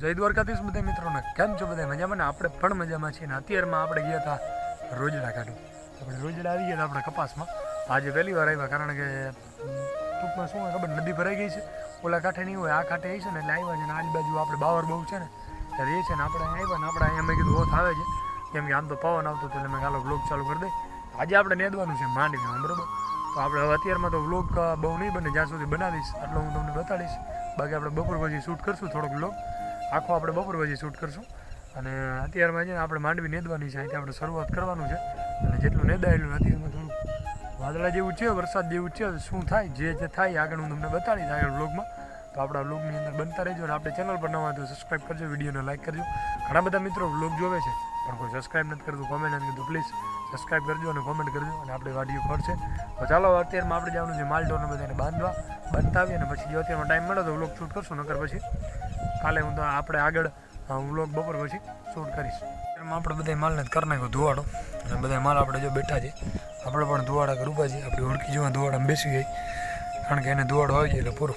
જય દ્વારકાધીશ બધા મિત્રોને. કેમ છો બધા? મજામાં ને? આપણે પણ મજામાં છીએ ને અત્યારમાં આપણે ગયા હતા રોજડા કાઢું આપણે રોજડા આવી ગયા હતા આપણે કપાસમાં. આજે પહેલી વાર આવ્યા કારણ કે ટૂંકમાં શું ખબર? નદી ભરાઈ ગઈ છે. ઓલા કાંઠે નહીં હોય, આ કાંઠે આવી છે ને એટલે આવ્યા છે ને આજુબાજુ આપણે બાવર બહુ છે ને. ત્યારે એ છે ને આપણે આવ્યા ને આપણે અહીંયા મેં કીધું હોથ આવે છે. કેમ કે આમ તો પવન આવતો એટલે મેં કાલો વ્લોગ ચાલુ કરી દે. આજે આપણે નેદવાનું છે માંડવીમાં બરોબર? તો આપણે હવે અત્યારમાં તો વ્લોગ બહુ નહીં બને, જ્યાં સુધી બનાવીશ, આટલો હું તમને બતાડીશ. બાકી આપણે બપોર પછી શૂટ કરશું થોડોક વ્લોગ આખો આપણે બપોર પછી શૂટ કરશું. અને અત્યારમાં છે ને આપણે માંડવી નેદવાની છે, અહીંથી આપણે શરૂઆત કરવાનું છે. અને જેટલું નેદાયેલું અત્યારમાં થોડું વાદળા જેવું છે, વરસાદ જેવું છે શું થાય, જે જે થાય આગળ હું તમને બતાડીશ આગળ બ્લોગમાં તો આપણા બ્લોગની અંદર બનતા રહેજો અને આપણે ચેનલ પર નવા તો સબસ્ક્રાઈબ કરજો, વિડીયોને લાઈક કરજો. ઘણા બધા મિત્રો બ્લોગ જોવે છે, પણ કોઈ સબસ્ક્રાઈબ નથી કરતું કોમેન્ટ નથી કરતું પ્લીઝ સબસ્ક્રાઈબ કરજો અને કોમેન્ટ કરજો. અને આપણે વાડીઓ ફરશે તો ચાલો, અત્યારમાં આપણે જવાનું છે માલઢોરને બધાને બાંધવા. બંધાવી અને પછી જો અત્યારમાં ટાઈમ મળે તો બ્લોગ શૂટ કરશું, નકર પછી કાલે હું તો આપણે આગળ વ્લોગ બપોર પછી શૂટ કરીશ. એમાં આપણે બધા માલને કરી નાખ્યો ધુવાડો. અને બધા માલ આપણે જો બેઠા છે. આપણે પણ ધુવાડા કરું છે. આપણી ઓળખી જોવા ધુવાડામાં બેસી ગઈ કારણ કે એને ધુવાડો આવી જાય એટલે પૂરું.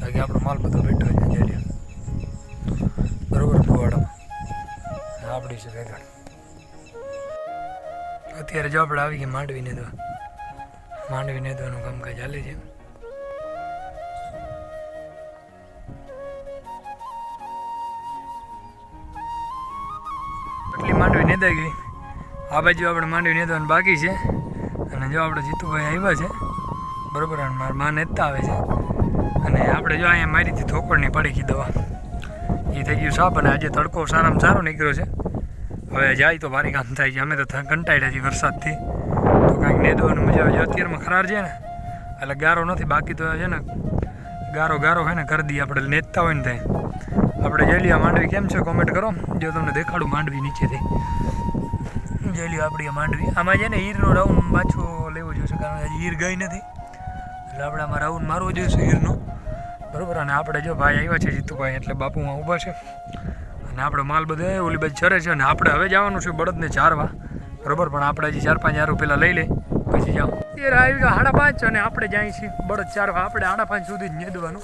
બાકી આપણો માલ બધો બેઠો છે બરોબર ધુવાડામાં. આપણી છે વેગણ અત્યારે જો આપણે આવી ગયા માંડવી નેદવા. માંડવી નેદવાનું કામકાજ ચાલે છે. માંડવી નેદાઈ ગઈ. આ બાજુ આપણે માંડવી નેદવાનું બાકી છે. અને જો આપણે જીતુભાઈ આવ્યા છે, બરાબર, અને મારા માં નેતા આવે છે. અને આપણે જો અહીંયા મારી હતી થોકડની પડી ગઈ દવા. એ થઈ ગયું સાપ અને આજે તડકો સારામાં સારો નીકળ્યો છે. હવે જાય તો ભારે કામ થાય છે. અમે તો કંટાળ્યા છીએ વરસાદથી. તો કાંઈક નેદવાની મજા આવે છે. અત્યારમાં ખરાર છે ને, એટલે ગારો નથી, બાકી તો છે ને, ગારો ગારો હોય ને કરી દઈએ આપણે નેતા હોય ને ત્યાં. આપણે જેલિયા માંડવી કેમ છે? કોમેન્ટ કરો. જો તમને દેખાડું માંડવી નીચેથી. જેલિયો આપણી માંડવી. આમાં છે ને હીરનો રાઉન્ડ પાછો લેવો જોઈશે કારણ કે હીર ગઈ નથી. એટલે આપણે આમાં રાઉન્ડ મારવો જોઈશે હીરનો. બરાબર? અને આપણે જો ભાઈ આવ્યા છે જીતુભાઈ, એટલે બાપુમાં ઊભા છે. અને આપણો માલ બધો ઓલી બાજુ ચરે છે. અને આપણે હવે જવાનું છે બળદને ચારવા. બરાબર? પણ આપણે હજી ચાર પાંચ હારું પહેલાં લઈ લે. પછી જાઓ. અત્યારે આવી ગયા સાડા પાંચ અને આપણે જાય છીએ બળદ ચારવા આપણે સાડા પાંચ સુધી જ નેદવાનું.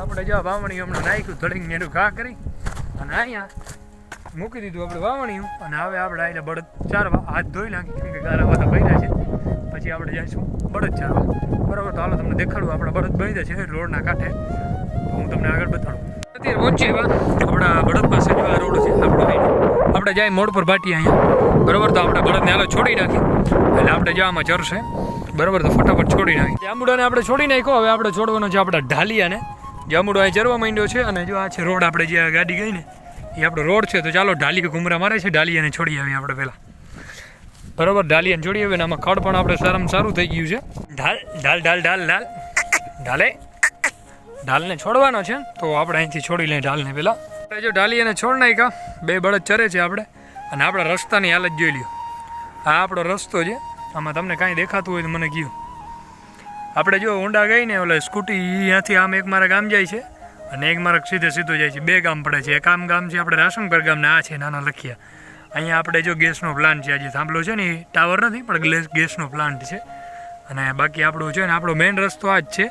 આપણે જો વાવણી હમણાં નાખ્યું, ધડીને નેડું ઘા કરી અને અહીંયા મૂકી દીધું આપણે વાવણીયું અને હવે આપણે આવીને બળદ ચારવા હાથ ધોઈ નાખી, કેમ કે ગારા વાળા ભર્યા છે. પછી આપણે જઈશું બળદ ચારવા બરાબર, તો હાલો તમને દેખાડું આપણા બળદ બન્યા છે રોડના કાંઠે. હું તમને આગળ બતાડું. અત્યારે પહોંચી એવા આપણા બળદ પાસે જેવા રોડ છે, આપણો આપણે જાય મોડ પર બાટીએ અહીંયા. બરોબર, તો આપણે બળદને હાલો છોડી નાખી. એટલે આપણે જવામાં ચરશે બરોબર, તો ફટાફટ છોડી નાખી. જાંબુડાને આપણે છોડી નાખ્યો, હવે આપણે છોડવાનો છે આપણા ઢાલિયાને. જાંબુડો અહીં ચરવા માંડ્યો છે અને જો આ છે રોડ આપણે જે ગાડી ગઈ ને, એ આપણો રોડ છે, તો ચાલો ઢાલી ઘુમરા મારે છે, ઢાલિયાને છોડી આવીએ આપણે પહેલાં. બરાબર, ઢાલિયાને છોડી આવીએ આમાં ખડ પણ આપણે સારામાં સારું થઈ ગયું છે. ઢાલ ઢાલ ઢાલ ઢાલ ઢાલ. ઢાલે. ઢાલને છોડવાનો છે, તો આપણે અહીંથી છોડી લઈએ ઢાલને પહેલાં. જો ઢાલિયાને છોડ નાખ્યા, બે બળદ ચરે છે આપણે, અને આપણા રસ્તાની હાલત જોઈ લ્યો. આ આપણો રસ્તો છે. આમાં તમને કાંઈ દેખાતું હોય તો મને કહ્યું આપણે જો ઊંડા ગઈ ને ઓલા સ્કૂટી અહીંયાથી આમ એક મારા ગામ જાય છે અને એક મારા સીધે સીધું જાય છે. બે ગામ પડે છે. એક આમ ગામ છે, આપણે રાશનગર ગામને આ છે, નાના લખ્યા. અહીંયા આપણે જો ગેસનો પ્લાન્ટ છે, આજે થાંભલો છે ને એ ટાવર નથી, પણ ગેસનો પ્લાન્ટ છે. અને બાકી આપણું છે ને, આપણો મેઇન રસ્તો આ જ છે.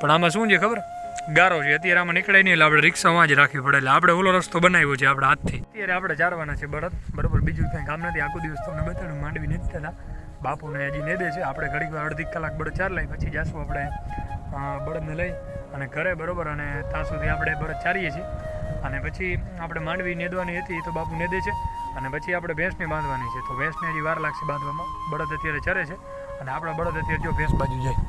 પણ આમાં શું છે ખબર? ગારો છે. અત્યારે આમાં નીકળે નહીં, એટલે આપણે રિક્ષામાં જ રાખવી પડે. એટલે આપણે ઓલો રસ્તો બનાવ્યો છે, આપણા હાથથી. અત્યારે આપણે ચારવાના છે બરત બરાબર. બીજું કંઈ કામ નથી. આખો દિવસ તમને બતાડું, માંડવી નથી થતા. બાપુને હજી નેદે છે. આપણે ઘડીક અડધી કલાક બળદ ચાર લઈ પછી જાશું આપણે બળદને લઈ અને ઘરે બરાબર અને ત્યાં સુધી આપણે બળદ ચારીએ છીએ. અને પછી આપણે માંડવી નેદવાની હતી તો બાપુ નેદે છે અને પછી આપણે ભેંસને બાંધવાની છે. તો ભેંસને હજી વાર લાગશે બાંધવામાં. બળદ અત્યારે ચરે છે અને આપણા બળદ અત્યારે જો ભેંસ બાજુ જાય.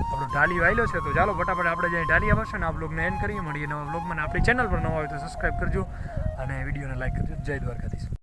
આપણો ઢાલી વાયલો છે તો ચાલો ફટાફટ આપણે જઈને ઢાલી આવશે ને આ બ્લોગને એન્ડ કરીએ. મળીએ નવા બ્લોગમાં આપણી ચેનલ પર નવા હોય તો સબસ્ક્રાઈબ કરજો અને વિડીયોને લાઈક કરજો. જય દ્વારકાધીશ.